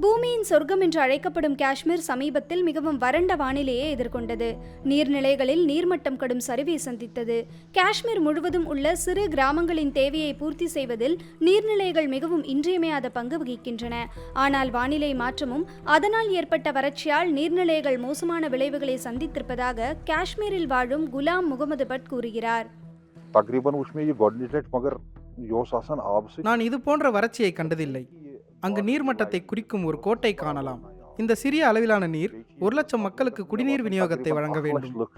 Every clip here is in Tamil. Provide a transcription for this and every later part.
பூமியின் சொர்க்கம் என்று அழைக்கப்படும் காஷ்மீர் சமீபத்தில் மிகவும் வறண்ட வானிலையை எதிர்கொண்டது. நீர்நிலைகளில் நீர்மட்டம் கடும் சரிவை சந்தித்தது. காஷ்மீர் முழுவதும் உள்ள சிறு கிராமங்களின் தேவையை பூர்த்தி செய்வதில் நீர்நிலைகள் மிகவும் இன்றியமையாத பங்கு வகிக்கின்றன. ஆனால் வானிலை மாற்றமும் அதனால் ஏற்பட்ட வறட்சியால் நீர்நிலைகள் மோசமான விளைவுகளை சந்தித்திருப்பதாக காஷ்மீரில் வாழும் குலாம் முகமது பட் கூறுகிறார். நான் இது போன்ற வறட்சியை கண்டதில்லை. அங்கு நீர்மட்டத்தை குறிக்கும் ஒரு கோட்டை காணலாம். இந்த சிறிய அளவிலான நீர் ஒரு லட்சம் மக்களுக்கு குடிநீர் விநியோகத்தை வழங்க வேண்டும்.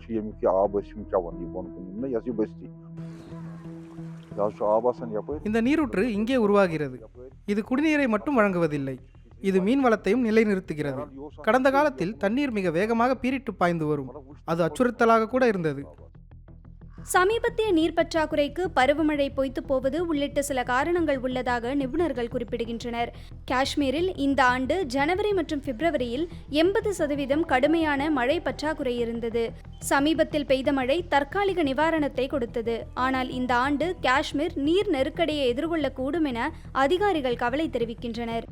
இந்த நீரூற்று இங்கே உருவாகிறது. இது குடிநீரை மட்டும் வழங்குவதில்லை. இது மீன் வளத்தையும் நிலைநிறுத்துகிறது. கடந்த காலத்தில் தண்ணீர் மிக வேகமாக பீரிட்டு பாய்ந்து வரும். அது அச்சுறுத்தலாக கூட இருந்தது. சமீபத்திய நீர் பற்றாக்குறைக்கு பருவமழை பொய்த்து போவது உள்ளிட்ட சில காரணங்கள் உள்ளதாக நிபுணர்கள் குறிப்பிடுகின்றனர். காஷ்மீரில் இந்த ஆண்டு ஜனவரி மற்றும் பிப்ரவரியில் எண்பது சதவீதம் கடுமையான மழை பற்றாக்குறை இருந்தது. சமீபத்தில் பெய்த மழை தற்காலிக நிவாரணத்தை கொடுத்தது. ஆனால் இந்த ஆண்டு காஷ்மீர் நீர் நெருக்கடியை எதிர்கொள்ளக்கூடும் என அதிகாரிகள் கவலை தெரிவிக்கின்றனர்.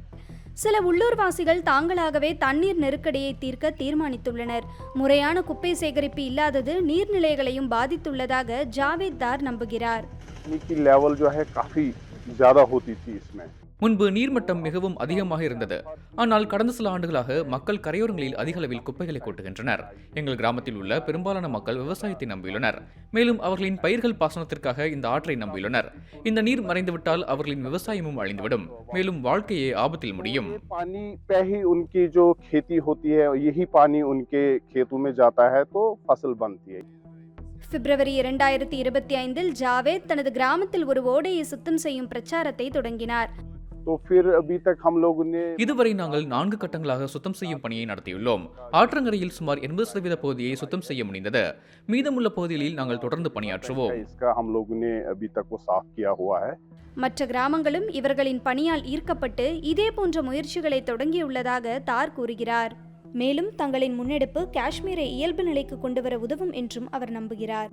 சில உள்ளூர்வாசிகள் தாங்களாகவே தண்ணீர் நெருக்கடியை தீர்க்க தீர்மானித்துள்ளனர் முறையான குப்பை சேகரிப்பு இல்லாதது நீர்நிலைகளையும் பாதித்துள்ளதாக ஜாவேத் தார் நம்புகிறார் पानी की लेवल जो है काफी ज्यादा होती थी इसमें முன்பு நீர்மட்டம் மிகவும் அதிகமாக இருந்தது. ஆனால் கடந்த சில ஆண்டுகளாக மக்கள் கரையோரங்களில் அதிக அளவில் குப்பைகளை கொட்டுகின்றனர். எங்கள் கிராமத்தில் உள்ள பெரும்பாலான மக்கள் விவசாயத்தை நம்பியுள்ளனர். மேலும் அவர்களின் பயிர்கள் பாசனத்திற்காக இந்த ஆற்றை நம்பியுள்ளனர். இந்த நீர் மறைந்துவிட்டால் அவர்களின் விவசாயமும் அழிந்துவிடும். மேலும் வாழ்க்கையே ஆபத்தில் முடியும். பிப்ரவரி இரண்டாயிரத்தி இருபத்தி ஐந்தில் ஜாவேத் தனது கிராமத்தில் ஒரு ஓடையை சுத்தம் செய்யும் பிரச்சாரத்தை தொடங்கினார். இதுவரை நாங்கள் நான்கு கட்டங்களாக சுத்தம் செய்யும் பணியை நடத்தியுள்ளோம். ஆற்றங்கரையில் சுமார் எண்பது சதவீத பகுதியை சுத்தம் செய்ய முடிந்தது. மீதமுள்ள பகுதிகளில் நாங்கள் தொடர்ந்து பணியாற்றுவோம். மற்ற கிராமங்களும் இவர்களின் பணியால் ஈர்க்கப்பட்டு இதே போன்ற முயற்சிகளை தொடங்கியுள்ளதாக தார் கூறுகிறார். மேலும் தங்களின் முன்னெடுப்பு காஷ்மீரை இயல்பு நிலைக்கு கொண்டு வர உதவும் என்றும் அவர் நம்புகிறார்.